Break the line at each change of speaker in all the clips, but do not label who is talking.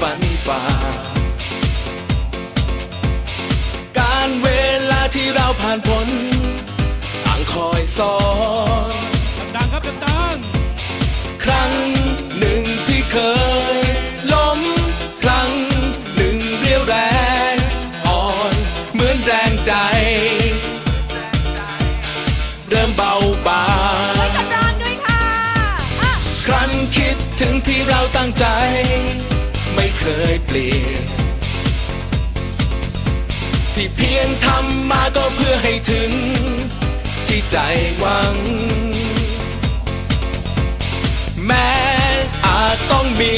ฝันฝ่า การเวลาที่เราผ่านพ้นต่างคอยสอน
ดังครับดัง
ครั้งหนึ่งที่เคยล้มครั้งหนึ่งเรียวแรงอ่อนเหมือนแรงใจ เริ่มเบาบาง
ด้วยค่ะ
ครั้นคิดถึงที่เราตั้งใจ เคยเปลี่ยน ที่เพียงทำมาก็เพื่อให้ถึง ที่ใจหวัง แม้อาจต้องมี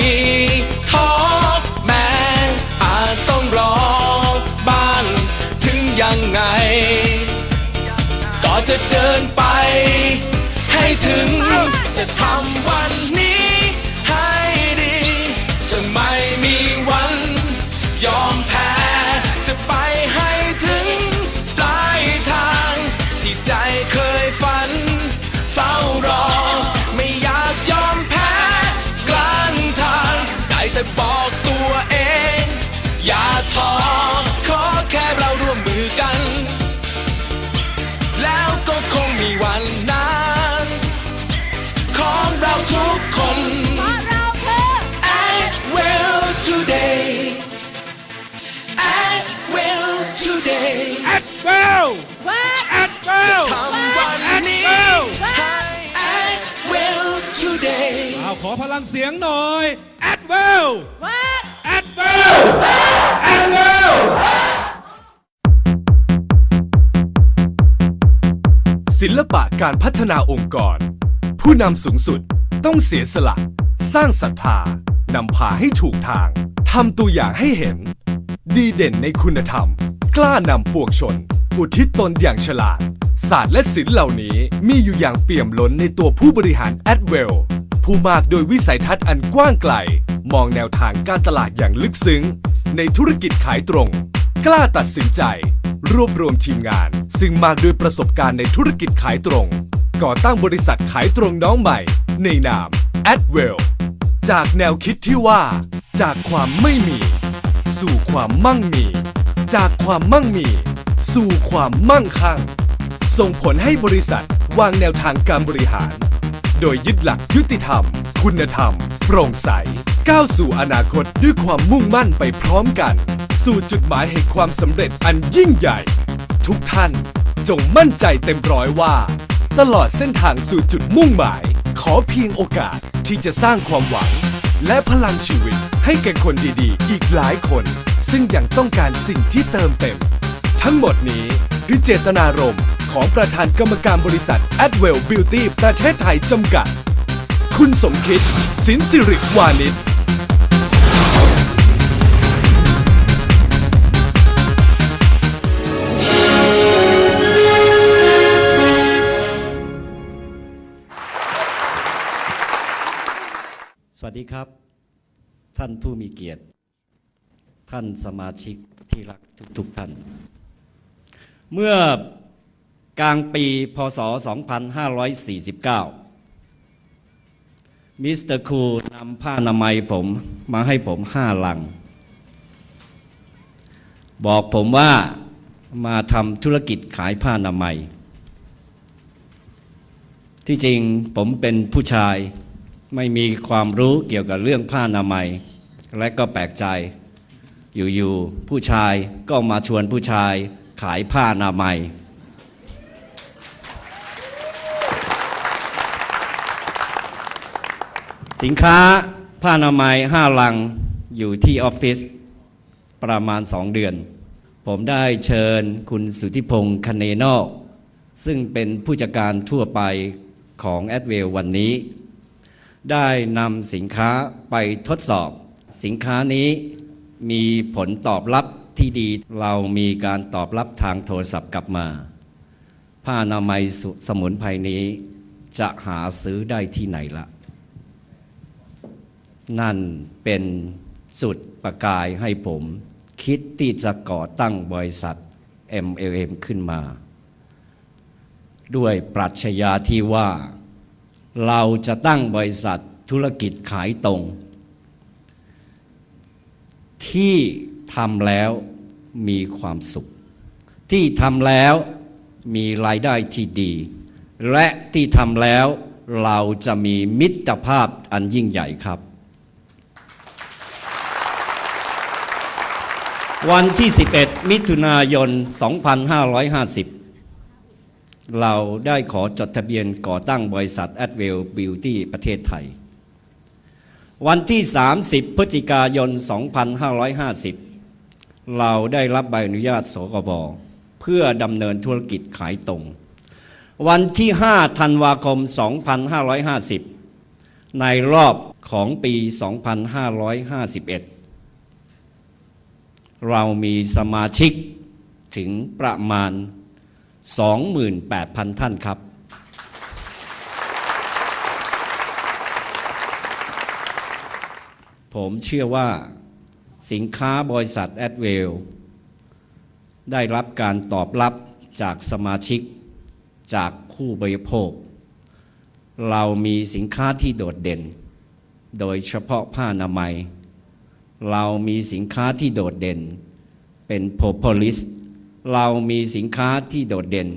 today
เอาขอพลังเสียงหน่อยแอดเวล
เวิร์ด
แอดเวลแอดเวล
ศิลปะการพัฒนาองค์กร ผู้นำสูงสุดต้องเสียสละ สร้างศรัทธานำพาให้ถูกทางทำตัวอย่างให้เห็น ดีเด่นในคุณธรรม กล้านำปวงชน อุทิศตนอย่างฉลาด ศาสตร์และศิลป์เหล่านี้มีอยู่อย่างเปี่ยมล้นในตัวผู้บริหารแอดเวลผู้มากโดยวิสัยทัศน์อันกว้างไกล มองแนวทางการตลาดอย่างลึกซึ้ง ในธุรกิจขายตรง กล้าตัดสินใจ รวบรวมทีมงาน ซึ่งมากด้วยประสบการณ์ในธุรกิจขายตรง ก่อตั้งบริษัทขายตรงน้องใหม่ ในนาม Adwell จากแนวคิดที่ว่า จากความไม่มี สู่ความมั่งมี จากความมั่งมี สู่ความมั่งคั่ง ส่งผลให้บริษัทวางแนวทางการบริหาร โดยยึดหลักยุติธรรม คุณธรรม โปร่งใส ก้าวสู่อนาคตด้วยความมุ่งมั่นไปพร้อมกัน สู่จุดหมายแห่งความสำเร็จอันยิ่งใหญ่ ทุกท่านจงมั่นใจเต็มร้อยว่า ตลอดเส้นทางสู่จุดมุ่งหมาย ขอเพียงโอกาสที่จะสร้างความหวัง และพลังชีวิตให้แก่คนดีๆ อีกหลายคน ซึ่งยังต้องการสิ่งที่เติมเต็ม ทั้งหมดนี้คือเจตนารมณ์ ของประธานกรรมการบริษัท Adwell Beauty ประเทศไทยจำกัด คุณสมคิด สินสิริวานิช
สวัสดีครับ ท่านผู้มีเกียรติ ท่านสมาชิกที่รักทุกๆทท่าน เมื่อ กลางปีพศ 2549 มิสเตอร์คูนำผ้านามัยผมมาให้ผมห้าลัง บอกผมว่ามาทำธุรกิจขายผ้านามัย ที่จริงผมเป็นผู้ชายไม่มีความรู้เกี่ยวกับเรื่องผ้านามัย และก็แปลกใจ อยู่ๆผู้ชายก็มาชวนผู้ชายขายผ้านามัย สินค้าผ้าอนามัยห้าลังอยู่ที่ออฟฟิศประมาณสองเดือน ผมได้เชิญคุณสุธิพงศ์คเนนอก ซึ่งเป็นผู้จัดการทั่วไปของแอดเวลวันนี้ ได้นำสินค้าไปทดสอบ สินค้านี้มีผลตอบรับที่ดีเรามีการตอบรับทางโทรศัพท์กลับมา ผ้าอนามัยสสมุนไพรนี้จะหาซื้อได้ที่ไหนล่ะ นั่นเป็นสุดประกายให้ผม คิดที่จะก่อตั้งบริษัท MLM ขึ้นมา ด้วยปรัชญาที่ว่า เราจะตั้งบริษัทธุรกิจขายตรง ที่ทำแล้วมีความสุข ที่ทำแล้วมีรายได้ที่ดี และที่ทำแล้วเราจะมีมิตรภาพอันยิ่งใหญ่ครับ วันที่ 11 มิถุนายน 2550 เราได้ขอจดทะเบียนก่อตั้งบริษัท a d w e l l Beauty ประเทศไทย วันที่ 30 พฤศจิกายน 2550 เราได้รับใบอนุญาตสกบเพื่อดำเนินธุรกิจขายตรง วันที่ 5 ธันวาคม 2550 ในรอบของปี 2551 เรามีสมาชิกถึงประมาณ 28,000 ท่านครับ ผมเชื่อว่าสินค้าบริษัทแอดเวลได้รับการตอบรับจากสมาชิกจากผู้บริโภค เรามีสินค้าที่โดดเด่น โดยเฉพาะผ้านามัย เรามีสินค้าที่โดดเด่น เป็นโพโพลิสเรามีสินค้าที่โดดเด่น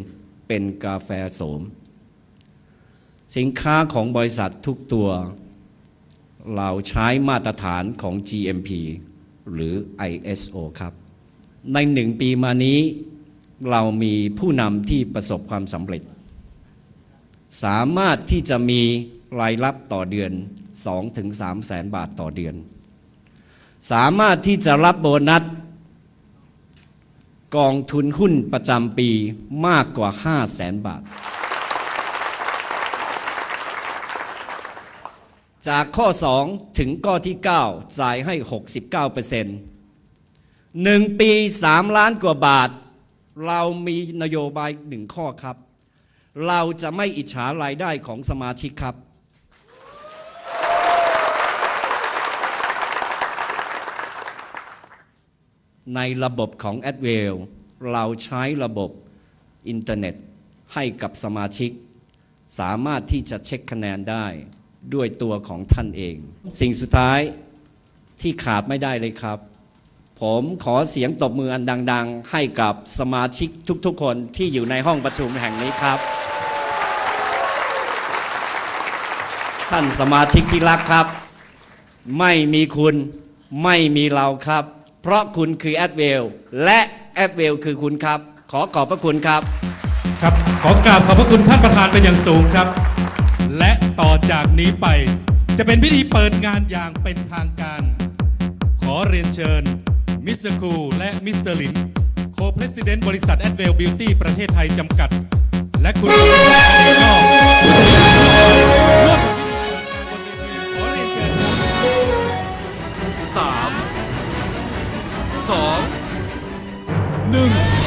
เป็นกาแฟโสม สินค้าของบริษัททุกตัว เราใช้มาตรฐานของ GMP หรือ ISO ครับ ในหนึ่งปีมานี้เรามีผู้นำที่ประสบความสำเร็จ สามารถที่จะมีรายรับต่อเดือน 2-3 แสนบาทต่อเดือน สามารถที่จะรับโบนัส กองทุนหุ้นประจำปีมากกว่า5แสนบาท จากข้อ 2 ถึงข้อที่ 9 จ่ายให้ 69เปอร์เซ็นต์หนึ่งปี 3 ล้านกว่าบาท เรามีนโยบายหนึ่งข้อครับ เราจะไม่อิจฉารายได้ของสมาชิกครับ ในระบบของ a d w e l l เราใช้ระบบอินเทอร์เน็ตให้กับสมาชิก สามารถที่จะเช็คคะแนนได้ด้วยตัวของท่านเอง สิ่งสุดท้ายที่ขาดไม่ได้เลยครับ ผมขอเสียงตบมืออันดัง ๆ ให้กับสมาชิกทุกๆ คนที่อยู่ในห้องประชุมแห่งนี้ครับ ท่านสมาชิกที่รักครับ ไม่มีคุณไม่มีเราครับ เพราะคุณคือแอดเวลและแอดเวลคือคุณครับ ขอขอบพระคุณครับ
ครับ ขอกราบขอบพระคุณท่านประธานเป็นอย่างสูงครับ และต่อจากนี้ไป จะเป็นพิธีเปิดงานอย่างเป็นทางการ ขอเรียนเชิญ มิสเตอร์คูและมิสเตอร์ลินโคเพรสิดเนต์บริษัทแอดเวลบิวตี้ประเทศไทยจำกัด และคุณสุริชัยเดชนอกร่วมขอเรียนเชิญ
สามสองหนึ่ง
วิ 2 1